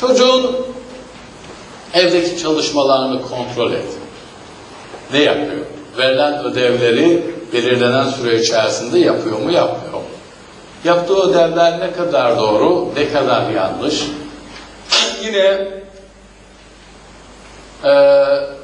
Çocuğun evdeki çalışmalarını kontrol et. Ne yapıyor? Verilen ödevleri belirlenen süre içerisinde yapıyor mu, yapmıyor mu? Yaptığı ödevler ne kadar doğru, ne kadar yanlış? Yine eee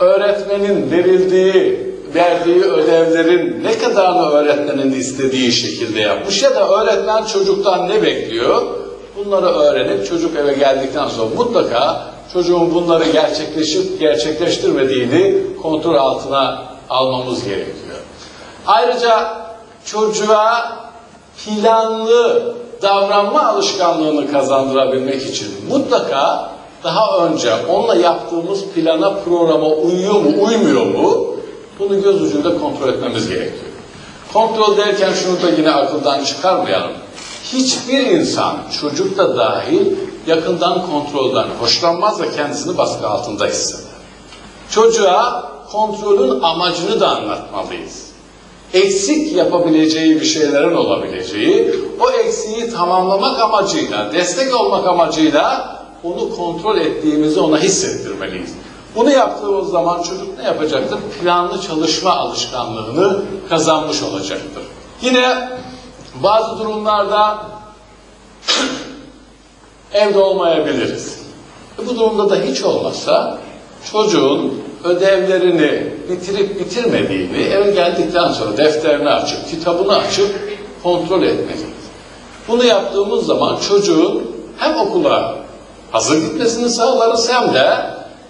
öğretmenin verildiği, verdiği ödevlerin ne kadarını öğretmenin istediği şekilde yapmış ya da öğretmen çocuktan ne bekliyor? Bunları öğrenip çocuk eve geldikten sonra mutlaka çocuğun bunları gerçekleşip gerçekleştirmediğini kontrol altına almamız gerekiyor. Ayrıca çocuğa planlı davranma alışkanlığını kazandırabilmek için mutlaka daha önce onunla yaptığımız plana, programa uyuyor mu, uymuyor mu? Bunu göz ucunda kontrol etmemiz gerekiyor. Kontrol derken şunu da yine akıldan çıkarmayalım. Hiçbir insan, çocuk da dahil, yakından kontrolden hoşlanmaz ve kendisini baskı altında hisseder. Çocuğa kontrolün amacını da anlatmalıyız. Eksik yapabileceği bir şeylerin olabileceği, o eksiği tamamlamak amacıyla, destek olmak amacıyla onu kontrol ettiğimizi ona hissettirmeliyiz. Bunu yaptığımız zaman çocuk ne yapacaktır? Planlı çalışma alışkanlığını kazanmış olacaktır. Yine bazı durumlarda evde olmayabiliriz. E bu durumda da hiç olmazsa çocuğun ödevlerini bitirip bitirmediğini eve geldikten sonra defterini açıp, kitabını açıp kontrol etmeliyiz. Bunu yaptığımız zaman çocuğun hem okula hazır gitmesini sağlarız hem de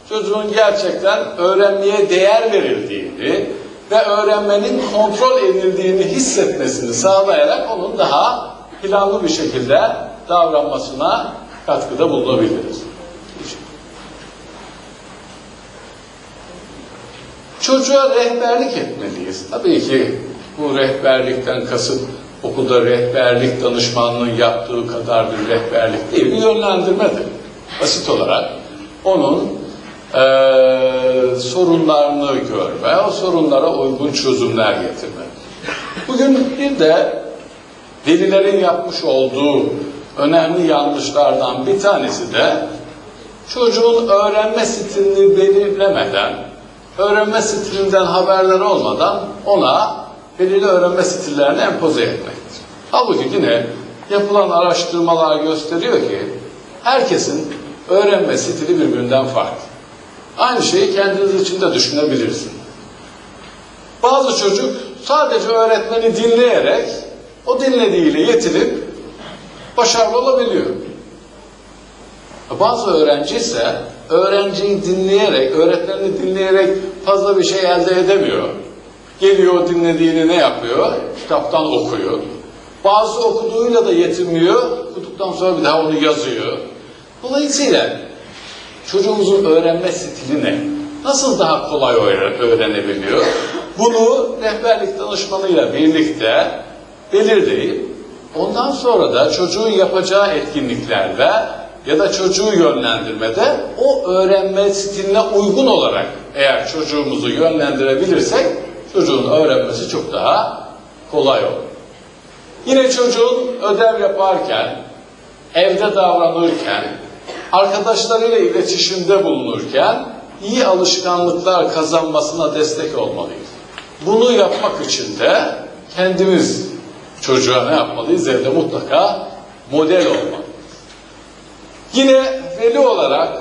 çocuğun gerçekten öğrenmeye değer verildiğini ve öğrenmenin kontrol edildiğini hissetmesini sağlayarak onun daha planlı bir şekilde davranmasına katkıda bulunabiliriz. Çocuğa rehberlik etmeliyiz. Tabii ki bu rehberlikten kasıt okulda rehberlik danışmanlığı yaptığı kadar bir rehberlik değil, bir yönlendirmedir. Basit olarak onun eee, sorunlarını görme, o sorunlara uygun çözümler getirme. Bugün bir de velilerin yapmış olduğu önemli yanlışlardan bir tanesi de çocuğun öğrenme stilini belirlemeden, öğrenme stilinden haberdar olmadan ona belirli öğrenme stillerini empoze etmektir. Halbuki yine yapılan araştırmalar gösteriyor ki herkesin öğrenme stili birbirinden farklı. Aynı şeyi kendiniz için de düşünebilirsiniz. Bazı çocuk sadece öğretmeni dinleyerek o dinlediğiyle yetinip başarılı olabiliyor. Bazı öğrenci ise öğrenciyi dinleyerek, öğretmenini dinleyerek fazla bir şey elde edemiyor. Geliyor dinlediğini ne yapıyor? Kitaptan okuyor. Bazı okuduğuyla da yetinmiyor. Okuduktan sonra bir daha onu yazıyor. Dolayısıyla çocuğumuzun öğrenme stili ne? Nasıl daha kolay öğre- öğrenebiliyor? Bunu rehberlik danışmanıyla birlikte belirleyip ondan sonra da çocuğun yapacağı etkinliklerde ya da çocuğu yönlendirmede o öğrenme stiline uygun olarak eğer çocuğumuzu yönlendirebilirsek çocuğun öğrenmesi çok daha kolay olur. Yine çocuğun ödev yaparken, evde davranırken, arkadaşlarıyla iletişimde bulunurken iyi alışkanlıklar kazanmasına destek olmalıyız. Bunu yapmak için de kendimiz çocuğa ne yapmalıyız? Evde mutlaka model olmalıyız. Yine veli olarak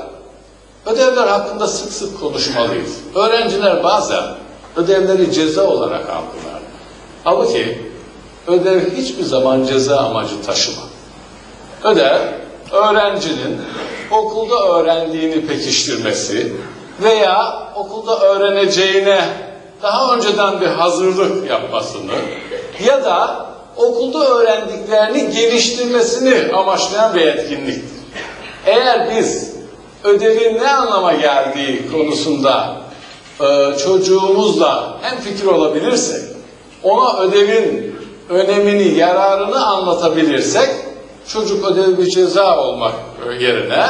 ödevler hakkında sık sık konuşmalıyız. Öğrenciler bazen ödevleri ceza olarak algılar. Halbuki ödev hiçbir zaman ceza amacı taşımaz. Ödev, öğrencinin okulda öğrendiğini pekiştirmesi veya okulda öğreneceğine daha önceden bir hazırlık yapmasını ya da okulda öğrendiklerini geliştirmesini amaçlayan bir etkinliktir. Eğer biz ödevin ne anlama geldiği konusunda e, çocuğumuzla hem fikir olabilirsek, ona ödevin önemini, yararını anlatabilirsek, çocuk ödevi bir ceza olmak yerine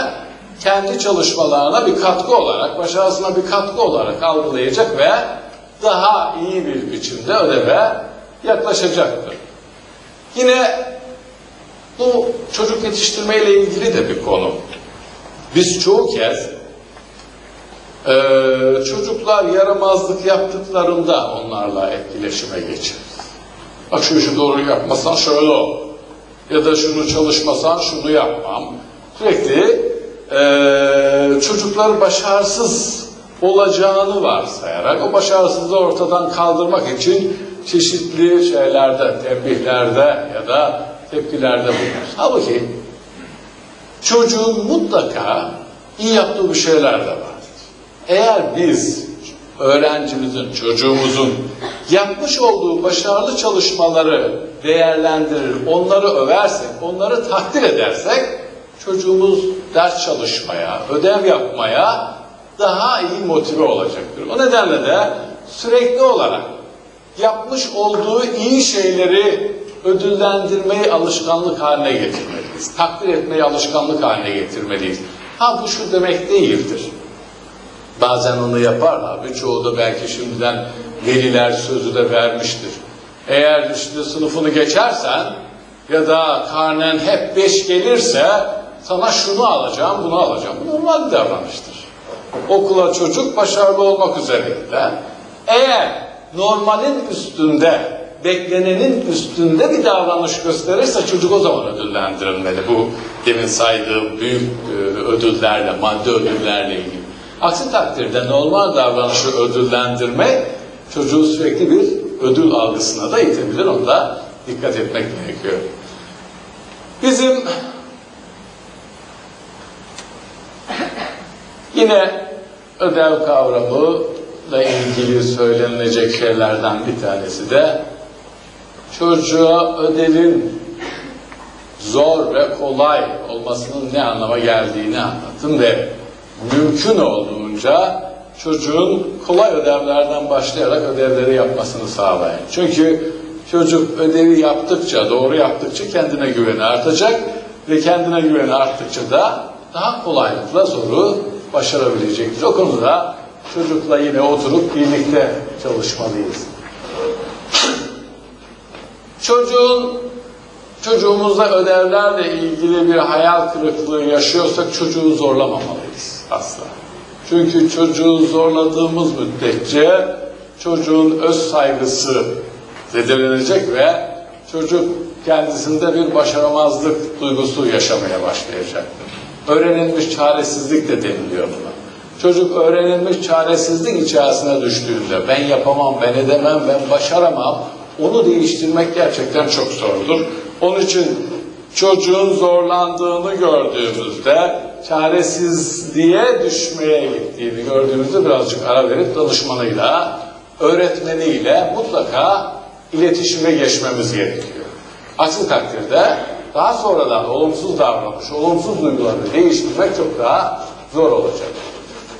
kendi çalışmalarına bir katkı olarak, başarısına bir katkı olarak algılayacak ve daha iyi bir biçimde ödeve yaklaşacaktır. Yine Bu çocuk yetiştirme ile ilgili de bir konu. Biz çoğu kez e, çocuklar yaramazlık yaptıklarında onlarla etkileşime geçeriz. Bak şu işi doğru yapmasan şöyle ol. Ya da şunu çalışmasan şunu yapmam. Sürekli e, çocuklar başarısız olacağını varsayarak o başarısızlığı ortadan kaldırmak için çeşitli şeylerde, tembihlerde ya da tepkilerde bulunur. Halbuki çocuğun mutlaka iyi yaptığı bir şeyler de vardır. Eğer biz öğrencimizin, çocuğumuzun yapmış olduğu başarılı çalışmaları değerlendirir, onları översek, onları takdir edersek çocuğumuz ders çalışmaya, ödev yapmaya daha iyi motive olacaktır. O nedenle de sürekli olarak yapmış olduğu iyi şeyleri ödüllendirmeyi alışkanlık haline getirmeliyiz. Takdir etmeyi alışkanlık haline getirmeliyiz. Ha bu şu demek değildir. Bazen onu yaparlar. Birçoğu da belki şimdiden veliler sözü de vermiştir. Eğer işte sınıfını geçersen ya da karnen hep beş gelirse sana şunu alacağım, bunu alacağım. Normal bir davranıştır. Okula çocuk başarılı olmak üzerinde. Eğer normalin üstünde, beklenenin üstünde bir davranış gösterirse çocuk o zaman ödüllendirilmeli. Bu demin saydığım büyük e, ödüllerle, maddi ödüllerle ilgili. Aksi takdirde normal davranışı ödüllendirmek çocuğu sürekli bir ödül algısına da itebilir. Onda dikkat etmek gerekiyor. Bizim yine ödev kavramıyla ilgili söylenilecek şeylerden bir tanesi de çocuğa ödevin zor ve kolay olmasının ne anlama geldiğini anlatın ve mümkün olduğunca çocuğun kolay ödevlerden başlayarak ödevleri yapmasını sağlayın. Çünkü çocuk ödevi yaptıkça, doğru yaptıkça kendine güveni artacak ve kendine güveni arttıkça da daha kolaylıkla zoru başarabilecektir. O konuda çocukla yine oturup birlikte çalışmalıyız. Çocuğun çocuğumuzla ödevlerle ilgili bir hayal kırıklığı yaşıyorsak çocuğu zorlamamalıyız asla. Çünkü çocuğu zorladığımız müddetçe çocuğun öz saygısı zedelenecek ve çocuk kendisinde bir başaramazlık duygusu yaşamaya başlayacaktır. Öğrenilmiş çaresizlik de deniliyor buna. Çocuk öğrenilmiş çaresizlik içerisine düştüğünde ben yapamam, ben edemem, ben başaramam onu değiştirmek gerçekten çok zordur. Onun için çocuğun zorlandığını gördüğümüzde çaresizliğe düşmeye gittiğini gördüğümüzde birazcık ara verip danışmanıyla, öğretmeniyle mutlaka iletişime geçmemiz gerekiyor. Aksi takdirde daha sonradan olumsuz davranış, olumsuz duyguları değiştirmek çok daha zor olacak.